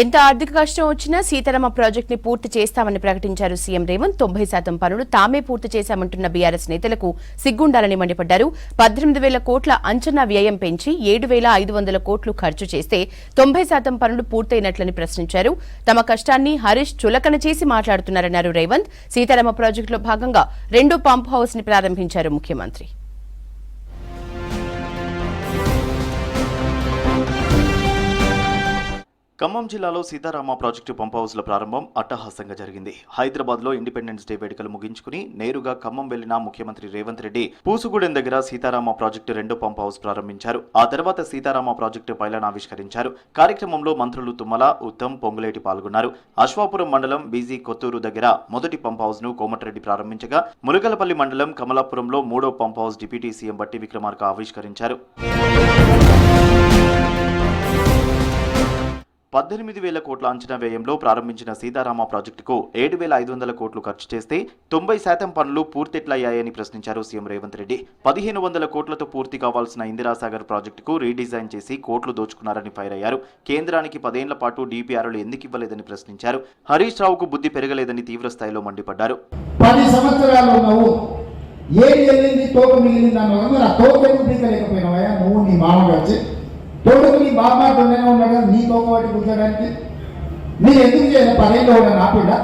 ఎంత ఆర్థిక కష్టం వచ్చినా సీతారామ ప్రాజెక్ట్ని పూర్తి చేస్తామని ప్రకటించారు సీఎం రేవంత్. తొంభై శాతం పనులు తామే పూర్తి చేశామంటున్న బీఆర్ఎస్ నేతలకు సిగ్గుండాలని మండిపడ్డారు. పద్దెనిమిది వేల కోట్ల అంచనా వ్యయం పెంచి ఏడు వేల ఐదు వందల కోట్లు ఖర్చు చేస్తే తొంభై శాతం పనులు పూర్తయినట్లని ప్రశ్నించారు. తమ కష్టాన్ని హరీష్ చులకన చేసి మాట్లాడుతున్నారన్నారు రేవంత్. సీతారామ ప్రాజెక్టులో భాగంగా రెండో పంప్ హౌస్ని ప్రారంభించారు ముఖ్యమంత్రి. ఖమ్మం జిల్లాలో సీతారామ ప్రాజెక్టు పంప్ హౌస్ల ప్రారంభం అట్టహాసంగా జరిగింది. హైదరాబాద్లో ఇండిపెండెన్స్ డే వేడుకలు ముగించుకుని నేరుగా ఖమ్మం వెళ్ళిన ముఖ్యమంత్రి రేవంత్ రెడ్డి పూసుగూడెం దగ్గర సీతారామ ప్రాజెక్టు రెండో పంప్ హౌస్ ప్రారంభించారు. ఆ తర్వాత సీతారామ ప్రాజెక్టు పైలాన్ ఆవిష్కరించారు. కార్యక్రమంలో మంత్రులు తుమ్మల ఉత్తమ్ పొంగులేటి పాల్గొన్నారు. అశ్వాపురం మండలం బీజీ కొత్తూరు దగ్గర మొదటి పంప్ హౌస్ను కోమటిరెడ్డి ప్రారంభించగా ములగలపల్లి మండలం కమలాపురంలో మూడో పంప్ హౌస్ డిప్యూటీ సీఎం బట్టి విక్రమార్క ఆవిష్కరించారు. పద్దెనిమిది వేల కోట్ల అంచనా వ్యయంలో ప్రారంభించిన సీతారామ ప్రాజెక్టుకు ఏడు వేల ఐదు వందల కోట్లు ఖర్చు చేస్తే తొంభై శాతం పనులు పూర్తెట్లయ్యాయని ప్రశ్నించారు సీఎం రేవంత్ రెడ్డి. పదిహేను వందల కోట్లతో పూర్తి కావాల్సిన ఇందిరాసాగర్ ప్రాజెక్టుకు రీడిజైన్ చేసి కోట్లు దోచుకున్నారని ఫైర్ అయ్యారు. కేంద్రానికి పదేళ్ళ పాటు డీపీఆర్లు ఎందుకు ఇవ్వలేదని ప్రశ్నించారు. హరీష్ రావుకు బుద్ధి పెరగలేదని తీవ్ర స్థాయిలో మండిపడ్డారు. పది సంవత్సరాలు ఏది వెళ్ళింది తోక మిగిలింది అన్నావు. ఆ తోక ఎందుకు పీకలేకపోయినావా నువ్వు నీ మామ కలిసి తోడుకు నీ బామ్మాటోనే ఉన్నాడు కదా నీ వాటి కూర్చోడానికి? మీరు ఎందుకు చేయాలి పదేళ్ళు కూడా నాపిడా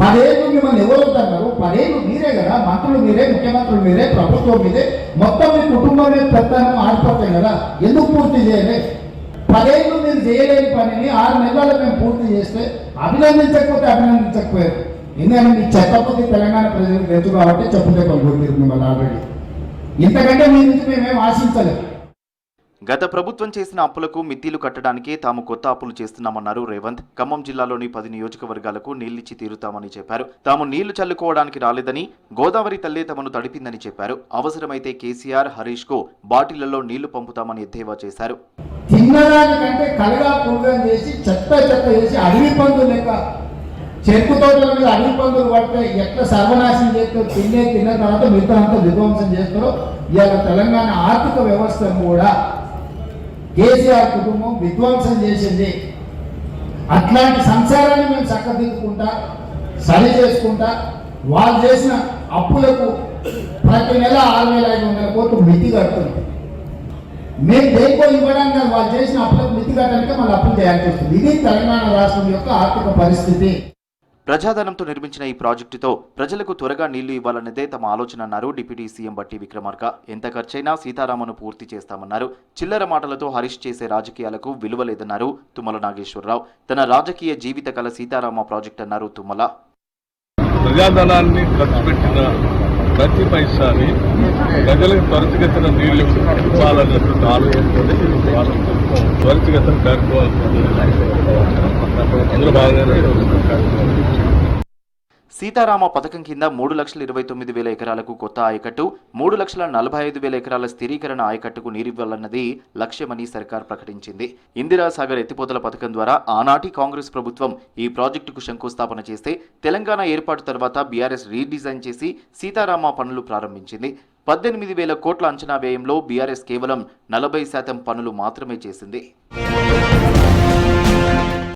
పదేళ్ళు మిమ్మల్ని ఎవరవుతున్నారు పదేళ్ళు మీరే కదా మంత్రులు మీరే ముఖ్యమంత్రులు మీరే ప్రభుత్వం మీదే. మొత్తం మీ కుటుంబమే పెత్తనం ఆడిపోతాయి కదా. ఎందుకు పూర్తి చేయలే? పదేళ్ళు మీరు చేయలేని పనిని ఆరు నెలల్లో మేము పూర్తి చేస్తే అభినందించకపోతే అభినందించకపోయారు. ఎందుకంటే మీ చెత్తపోతే తెలంగాణ ప్రజలకు తెలుసు కాబట్టి చెప్పుతే కొనుగోలు మిమ్మల్ని ఆల్రెడీ ఇంతకంటే మీ నుంచి మేమేం ఆశించలేదు గత ప్రభుత్వం చేసిన అప్పులకు మిత్తిలు కట్టడానికి తాము కొత్త అప్పులు చేస్తున్నామన్నారు రేవంత్. ఖమ్మం జిల్లాలోని పది నియోజకవర్గాలకు నీళ్ళిచ్చి తీరుతామని చెప్పారు. తాము నీళ్ళు చల్లుకోవడానికి రాలేదని గోదావరి తల్లే తమను తడిపిందని చెప్పారు. అవసరమైతే కేసీఆర్ హరీష్కు బాటిళ్ళలో నీళ్ళు పంపుతామని ఎద్దేవా చేశారు. తిన్నదానికంటే కలగా పురుగం చేసి చెత్త చెత్త చేసి అడవి పందులు లెక్క. చెరుకు తోటల మీద అడవి పందులు పడితే ఎట్లా సర్వనాశనం చేస్తారో? తినే తిన్న తర్వాత మిగతా అంతా విధ్వంసం చేస్తారో. ఇవాళ తెలంగాణ ఆర్థిక వ్యవస్థను కూడా కేసీఆర్ కుటుంబం విధ్వంసం చేసింది. అట్లాంటి సంసారాన్ని మేము చక్కదిద్దుకుంటా సరి చేసుకుంటా వాళ్ళు చేసిన అప్పులకు ప్రతి నెల ఆరు వేల ఐదు వందల కోట్లు మితి కడుతుంది మేము దేనికో ఇవ్వడానికి వాళ్ళు చేసిన అప్పులకు మితి కట్టడానికి మళ్ళీ అప్పులు చేయాల్సి వస్తుంది. ఇది తెలంగాణ రాష్ట్రం యొక్క ఆర్థిక పరిస్థితి. ప్రజాధనంతో నిర్మించిన ఈ ప్రాజెక్టుతో ప్రజలకు త్వరగా నీళ్ళు ఇవ్వాలన్నదే తమ ఆలోచన అన్నారు డిప్యూటీ సీఎం బట్టి విక్రమార్క. ఎంత ఖర్చైనా సీతారామను పూర్తి చేస్తామన్నారు. చిల్లర మాటలతో హరీష్ చేసే రాజకీయాలకు విలువ లేదన్నారు తుమ్మల నాగేశ్వరరావు. తన రాజకీయ జీవిత కల సీతారామ ప్రాజెక్ట్ అన్నారు తుమ్మల. ప్రజాధనాన్ని ఖర్చు పెట్టిన ప్రతి పైసాని ప్రజలకు త్వరితగతిన నీళ్ళు ఇవ్వాలన్నటువంటి ఆలోచనతోనే త్వరితగతిన కార్యక్రమాలు అందులో భాగంగానే సీతారామ పథకం కింద మూడు లక్షల ఇరవై తొమ్మిది వేల ఎకరాలకు కొత్త ఆయకట్టు మూడు లక్షల నలభై ఐదు వేల ఎకరాల స్థిరీకరణ ఆయకట్టుకు నీరివ్వాలన్నది లక్ష్యమని సర్కార్ ప్రకటించింది. ఇందిరా సాగర్ ఎత్తిపోతల పథకం ద్వారా ఆనాటి కాంగ్రెస్ ప్రభుత్వం ఈ ప్రాజెక్టుకు శంకుస్థాపన చేస్తే తెలంగాణ ఏర్పాటు తర్వాత బీఆర్ఎస్ రీడిజైన్ చేసి సీతారామ పనులు ప్రారంభించింది. పద్దెనిమిది వేల కోట్ల అంచనా వ్యయంలో బీఆర్ఎస్ కేవలం నలభై శాతం పనులు మాత్రమే చేసింది.